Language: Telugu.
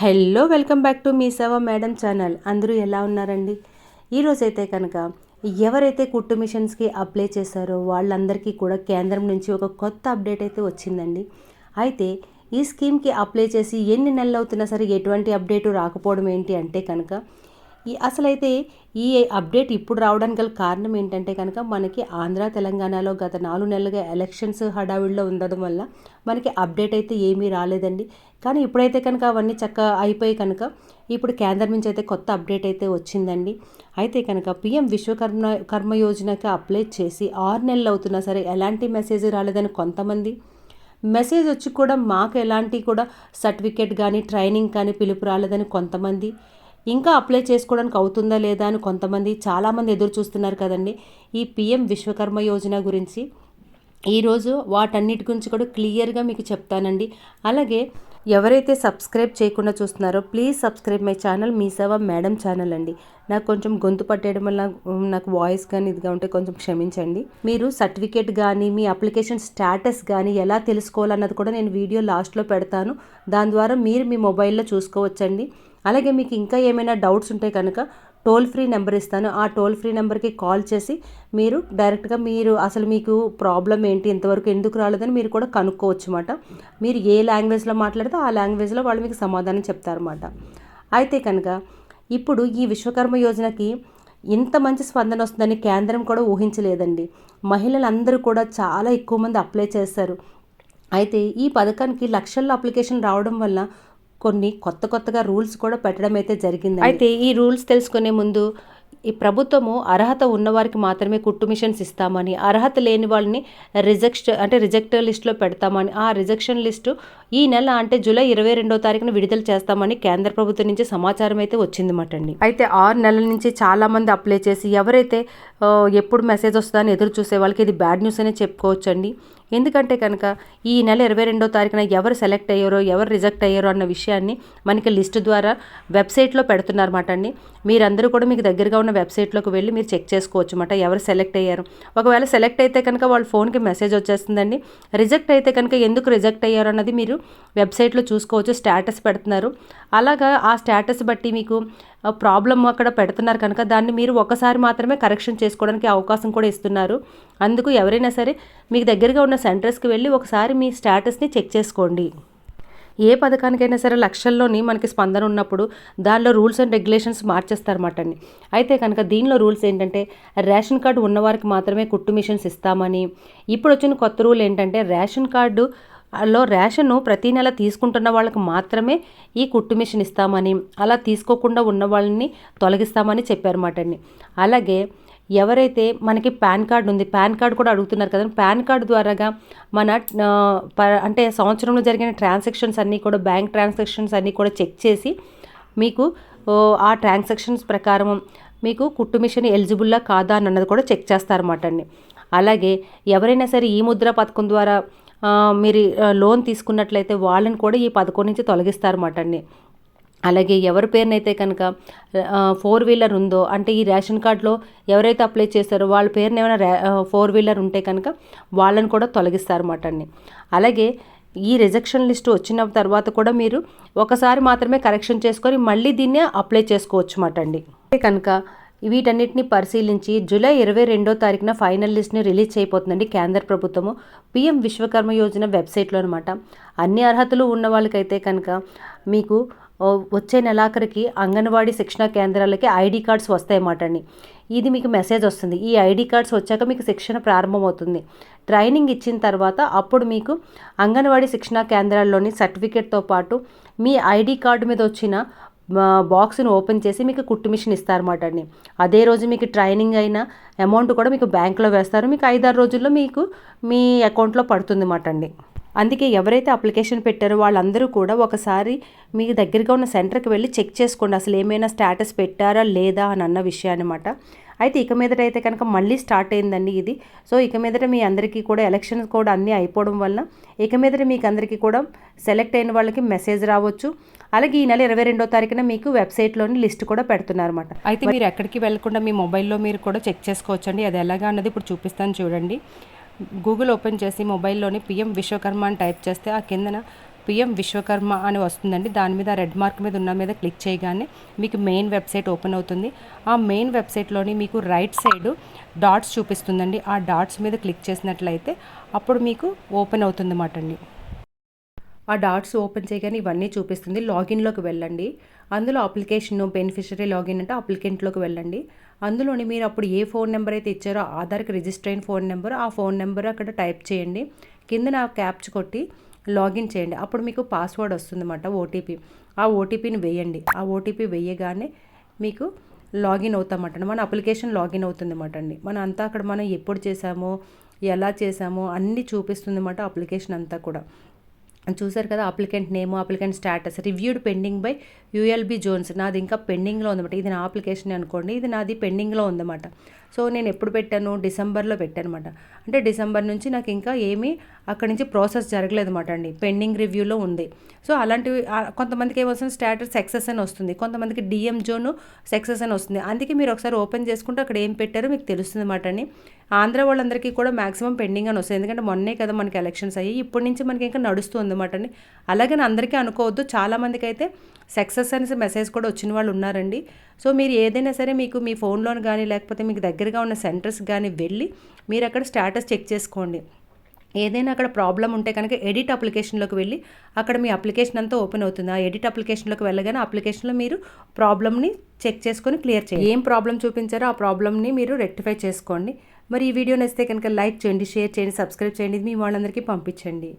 Hello welcome back to Mee Seva madam channel. అందరూ ఎలా ఉన్నారండి? ఈరోజైతే కనుక ఎవరైతే కుట్టు మిషన్స్కి అప్లై చేశారో వాళ్ళందరికీ కూడా కేంద్రం నుంచి ఒక కొత్త అప్డేట్ అయితే వచ్చిందండి. అయితే ఈ స్కీమ్కి అప్లై చేసి ఎన్ని నెలలు అవుతున్నా సరే ఎటువంటి అప్డేటు రాకపోవడం ఏంటి అంటే కనుక ఈ అసలైతే ఈ అప్డేట్ ఇప్పుడు రావడానికి గల కారణం ఏంటంటే కనుక మనకి ఆంధ్ర తెలంగాణలో గత నాలుగు నెలలుగా ఎలక్షన్స్ హడావిడిలో ఉండడం వల్ల మనకి అప్డేట్ అయితే ఏమీ రాలేదండి. కానీ ఇప్పుడైతే కనుక అవన్నీ చక్కగా అయిపోయి కనుక ఇప్పుడు కేంద్రం నుంచి అయితే కొత్త అప్డేట్ అయితే వచ్చిందండి. అయితే కనుక పిఎం విశ్వకర్మ కర్మ యోజనకి అప్లై చేసి ఆరు నెలలు అవుతున్నా సరే ఎలాంటి మెసేజ్ రాలేదని కొంతమంది మెసేజ్ వచ్చి కూడా మాకు ఎలాంటి కూడా సర్టిఫికేట్ కానీ ట్రైనింగ్ కానీ పిలుపు రాలేదని కొంతమంది ఇంకా అప్లై చేసుకోవడానికి అవుతుందా లేదా అని కొంతమంది చాలామంది ఎదురు చూస్తున్నారు కదండి. ఈ పిఎం విశ్వకర్మ యోజన గురించి ఈరోజు వాటన్నిటి గురించి కూడా క్లియర్గా మీకు చెప్తానండి. అలాగే ఎవరైతే సబ్స్క్రైబ్ చేయకుండా చూస్తున్నారో please subscribe my channel Mee Seva madam channel అండి. నాకు కొంచెం గొంతు పట్టేయడం వల్ల నాకు వాయిస్ కానీ ఇదిగా ఉంటే కొంచెం క్షమించండి. మీరు సర్టిఫికేట్ కానీ మీ అప్లికేషన్ స్టేటస్ కానీ ఎలా తెలుసుకోవాలన్నది కూడా నేను వీడియో లాస్ట్లో పెడతాను. దాని ద్వారా మీరు మీ మొబైల్లో చూసుకోవచ్చండి. అలాగే మీకు ఇంకా ఏమైనా డౌట్స్ ఉంటే కనుక టోల్ ఫ్రీ నెంబర్ ఇస్తాను. ఆ టోల్ ఫ్రీ నెంబర్కి కాల్ చేసి మీరు డైరెక్ట్గా మీరు అసలు మీకు ప్రాబ్లం ఏంటి ఇంతవరకు ఎందుకు రాలేదని మీరు కూడా కనుక్కోవచ్చు అన్నమాట. మీరు ఏ లాంగ్వేజ్లో మాట్లాడితే ఆ లాంగ్వేజ్లో వాళ్ళు మీకు సమాధానం చెప్తారన్నమాట. అయితే కనుక ఇప్పుడు ఈ విశ్వకర్మ యోజనకి ఇంత మంచి స్పందన వస్తుందని కేంద్రం కూడా ఊహించలేదండి. మహిళలందరూ కూడా చాలా ఎక్కువ మంది అప్లై చేస్తారు అయితే ఈ పథకానికి లక్షల్లో అప్లికేషన్ రావడం వల్ల కొన్ని కొత్త కొత్తగా రూల్స్ కూడా పెట్టడం అయితే జరిగింది అయితే ఈ రూల్స్ తెలుసుకునే ముందు ఈ ప్రభుత్వము అర్హత ఉన్నవారికి మాత్రమే కుట్టు మిషన్స్ ఇస్తామని అర్హత లేని వాళ్ళని రిజెక్ట్ అంటే రిజెక్ట్ లిస్ట్లో పెడతామని ఆ రిజెక్షన్ లిస్టు ఈ నెల అంటే జూలై ఇరవై రెండో తారీఖున విడుదల చేస్తామని కేంద్ర ప్రభుత్వం నుంచి సమాచారం అయితే వచ్చిందన్నమాట అండి. అయితే ఆరు నెలల నుంచి చాలామంది అప్లై చేసి ఎవరైతే ఎప్పుడు మెసేజ్ వస్తుందని ఎదురు చూసే వాళ్ళకి ఇది బ్యాడ్ న్యూస్ అనే చెప్పుకోవచ్చు అండి ఎందుకంటే కనుక ఈ నెల ఇరవై రెండో తారీఖున ఎవరు సెలెక్ట్ అయ్యారో ఎవరు రిజెక్ట్ అయ్యారో అన్న విషయాన్ని మనకి లిస్ట్ ద్వారా వెబ్సైట్లో పెడుతున్నారన్నమాట అండి. మీరందరూ కూడా మీకు దగ్గరగా ఉన్న వెబ్సైట్లోకి వెళ్ళి మీరు చెక్ చేసుకోవచ్చు అన్నమాట ఎవరు సెలెక్ట్ అయ్యారు. ఒకవేళ సెలెక్ట్ అయితే కనుక వాళ్ళ ఫోన్కి మెసేజ్ వచ్చేస్తుందండి. రిజెక్ట్ అయితే కనుక ఎందుకు రిజెక్ట్ అయ్యారు అన్నది మీరు వెబ్సైట్లో చూసుకోవచ్చు స్టేటస్ పెడుతున్నారు. అలాగా ఆ స్టేటస్ బట్టి మీకు ప్రాబ్లం అక్కడ పెడుతున్నారు కనుక దాన్ని మీరు ఒకసారి మాత్రమే కరెక్షన్ చేసుకోవడానికి అవకాశం కూడా ఇస్తున్నారు. అందుకు ఎవరైనా సరే మీకు దగ్గరగా ఉన్న సెంటర్స్కి వెళ్ళి ఒకసారి మీ స్టేటస్ని చెక్ చేసుకోండి. ఏ పథకానికైనా సరే లక్షల్లోని మనకి స్పందన ఉన్నప్పుడు దానిలో రూల్స్ అండ్ రెగ్యులేషన్స్ మార్చేస్తారన్నమాట అండి. అయితే కనుక దీనిలో రూల్స్ ఏంటంటే రేషన్ కార్డు ఉన్నవారికి మాత్రమే కుట్టు మిషన్స్ ఇస్తామని ఇప్పుడు వచ్చిన కొత్త రూల్ ఏంటంటే రేషన్ కార్డు లో రేషన్ ప్రతి నెల తీసుకుంటున్న వాళ్ళకి మాత్రమే ఈ కుట్టు మిషన్ ఇస్తామని అలా తీసుకోకుండా ఉన్న వాళ్ళని తొలగిస్తామని చెప్పారన్నమాట అండి. అలాగే ఎవరైతే మనకి పాన్ కార్డు ఉంది పాన్ కార్డు కూడా అడుగుతున్నారు కదా పాన్ కార్డు ద్వారాగా మన అంటే సంవత్సరంలో జరిగిన ట్రాన్సాక్షన్స్ అన్నీ కూడా బ్యాంక్ ట్రాన్సాక్షన్స్ అన్నీ కూడా చెక్ చేసి మీకు ఆ ట్రాన్సాక్షన్స్ ప్రకారం మీకు కుట్టు మిషన్ ఎలిజిబుల్లా కాదా అన్నది కూడా చెక్ చేస్తారన్నమాట అండి. అలాగే ఎవరైనా సరే ఈ ముద్ర పథకం ద్వారా మీరు లోన్ తీసుకున్నట్లయితే వాళ్ళని కూడా ఈ పథకం నుంచి తొలగిస్తారన్నమాట అండి. అలాగే ఎవరి పేరునైతే కనుక ఫోర్ వీలర్ ఉందో అంటే ఈ రేషన్ కార్డులో ఎవరైతే అప్లై చేస్తారో వాళ్ళ పేరున ఏమైనా ఫోర్ వీలర్ ఉంటే కనుక వాళ్ళని కూడా తొలగిస్తారన్నమాట అండి. అలాగే ఈ రిజెక్షన్ లిస్టు వచ్చిన తర్వాత కూడా మీరు ఒకసారి మాత్రమే కరెక్షన్ చేసుకొని మళ్ళీ దీన్నే అప్లై చేసుకోవచ్చు మాట అండి కనుక వీటన్నిటిని పరిశీలించి జూలై ఇరవై రెండో తారీఖున ఫైనల్ లిస్ట్ని రిలీజ్ చేయబోతుందండి కేంద్ర ప్రభుత్వము. పిఎం విశ్వకర్మ యోజన వెబ్సైట్లో అనమాట అన్ని అర్హతలు ఉన్న వాళ్ళకైతే కనుక మీకు వచ్చే నెలాఖరికి అంగన్వాడీ శిక్షణ కేంద్రాలకి ఐడి కార్డ్స్ వస్తాయన్నమాట అండి. ఇది మీకు మెసేజ్ వస్తుంది. ఈ ఐడి కార్డ్స్ వచ్చాక మీకు శిక్షణ ప్రారంభమవుతుంది. ట్రైనింగ్ ఇచ్చిన తర్వాత అప్పుడు మీకు అంగన్వాడీ శిక్షణ కేంద్రాల్లోని సర్టిఫికేట్తో పాటు మీ ఐడి కార్డు మీద వచ్చిన బాక్స్ని ఓపెన్ చేసి మీకు కుట్టు మిషన్ ఇస్తారన్నమాట అండి. అదే రోజు మీకు ట్రైనింగ్ అయిన అమౌంట్ కూడా మీకు బ్యాంక్లో వేస్తారు. మీకు ఐదారు రోజుల్లో మీకు మీ అకౌంట్లో పడుతుంది అన్నమాట అండి. అందుకే ఎవరైతే అప్లికేషన్ పెట్టారో వాళ్ళందరూ కూడా ఒకసారి మీ దగ్గరగా ఉన్న సెంటర్కి వెళ్ళి చెక్ చేసుకోండి. అసలు ఏమైనా స్టేటస్ పెట్టారా లేదా అని అన్న విషయం అనమాట అయితే ఇక మీదట అయితే కనుక మళ్ళీ స్టార్ట్ అయిందండి ఇది. సో ఇక మీదట మీ అందరికీ కూడా ఎలక్షన్స్ కూడా అన్నీ అయిపోవడం వల్ల ఇక మీదట మీకు అందరికీ కూడా సెలెక్ట్ అయిన వాళ్ళకి మెసేజ్ రావచ్చు. అలాగే ఈ నెల ఇరవై రెండో తారీఖున మీకు వెబ్సైట్లోని లిస్ట్ కూడా పెడుతున్నారు అనమాట అయితే మీరు ఎక్కడికి వెళ్ళకుండా మీ మొబైల్లో మీరు కూడా చెక్ చేసుకోవచ్చండి. అది ఎలాగా అన్నది ఇప్పుడు చూపిస్తాను చూడండి. గూగుల్ ఓపెన్ చేసి మొబైల్లోని పిఎం విశ్వకర్మ అని టైప్ చేస్తే ఆ కిందన పిఎం విశ్వకర్మ అని వస్తుందండి. దాని మీద రెడ్ మార్క్ మీద ఉన్న మీద క్లిక్ చేయగానే మీకు మెయిన్ వెబ్సైట్ ఓపెన్ అవుతుంది. ఆ మెయిన్ వెబ్సైట్లోని మీకు రైట్ సైడ్ డాట్స్ చూపిస్తుందండి. ఆ డాట్స్ మీద క్లిక్ చేసినట్లయితే అప్పుడు మీకు ఓపెన్ అవుతుంది అండి. ఆ డాట్స్ ఓపెన్ చేయగానే ఇవన్నీ చూపిస్తుంది. లాగిన్లోకి వెళ్ళండి. అందులో అప్లికేషన్ బెనిఫిషరీ లాగిన్ అంటే అప్లికెంట్లోకి వెళ్ళండి. అందులోని మీరు అప్పుడు ఏ ఫోన్ నెంబర్ అయితే ఇచ్చారో ఆధార్కి రిజిస్టర్ అయిన ఫోన్ నెంబర్ ఆ ఫోన్ నెంబర్ అక్కడ టైప్ చేయండి. కింద నా క్యాప్చ్ కొట్టి లాగిన్ చేయండి. అప్పుడు మీకు పాస్వర్డ్ వస్తుందన్నమాట ఓటీపీ. ఆ ఓటీపీని వేయండి. ఆ ఓటీపీ వేయగానే మీకు లాగిన్ అవుతామట మన అప్లికేషన్ లాగిన్ అవుతుందన్నమాట అండి. మన అంతా అక్కడ మనం ఎప్పుడు చేసామో ఎలా చేసామో అన్నీ చూపిస్తుంది అన్నమాట అప్లికేషన్ అంతా కూడా. చూసారు కదా applicant name applicant status reviewed pending by ULB zones నాది ఇంకా పెండింగ్లో ఉందన్నమాట. ఇది నా అప్లికేషన్ అనుకోండి ఇది నాది పెండింగ్లో ఉందన్నమాట. సో నేను ఎప్పుడు పెట్టాను? డిసెంబర్లో పెట్టాను అంటే డిసెంబర్ నుంచి నాకు ఇంకా ఏమీ అక్కడి నుంచి ప్రాసెస్ జరగలేదు అనమాట అండి. పెండింగ్ రివ్యూలో ఉంది. సో అలాంటివి కొంతమందికి ఏమొస్తుంది? స్టాటస్ సక్సెస్ అని వస్తుంది. కొంతమందికి డిఎం జోన్ సక్సెస్ అని వస్తుంది. అందుకే మీరు ఒకసారి ఓపెన్ చేసుకుంటే అక్కడ ఏం పెట్టారో మీకు తెలుస్తుంది అనమాట అండి. ఆంధ్ర వాళ్ళందరికీ కూడా మాక్సిమం పెండింగ్ అని వస్తుంది. ఎందుకంటే మొన్నే కదా మనకి ఎలక్షన్స్ అయ్యి ఇప్పటి నుంచి మనకి ఇంకా నడుస్తుంది అనమాట అండి. అలాగని అందరికీ అనుకోవద్దు. చాలామందికి అయితే సక్సెస్ అనేసి మెసేజ్ కూడా వచ్చిన వాళ్ళు ఉన్నారండి. సో మీరు ఏదైనా సరే మీకు మీ ఫోన్లో కానీ లేకపోతే మీకు దగ్గర దగ్గరగా ఉన్న సెంటర్స్ కానీ వెళ్ళి మీరు అక్కడ స్టేటస్ చెక్ చేసుకోండి. ఏదైనా అక్కడ ప్రాబ్లం ఉంటే కనుక ఎడిట్ అప్లికేషన్లోకి వెళ్ళి అక్కడ మీ అప్లికేషన్ అంతా ఓపెన్ అవుతుంది. ఆ ఎడిట్ అప్లికేషన్లోకి వెళ్ళగానే అప్లికేషన్లో మీరు ప్రాబ్లమ్ని చెక్ చేసుకొని క్లియర్ చేయండి. ఏం ప్రాబ్లం చూపించారో ఆ ప్రాబ్లమ్ని మీరు రెక్టిఫై చేసుకోండి. మరి ఈ వీడియో నచ్చితే కనుక లైక్ చేయండి షేర్ చేయండి సబ్స్క్రైబ్ చేయండి. మీ వాళ్ళందరికీ పంపించండి.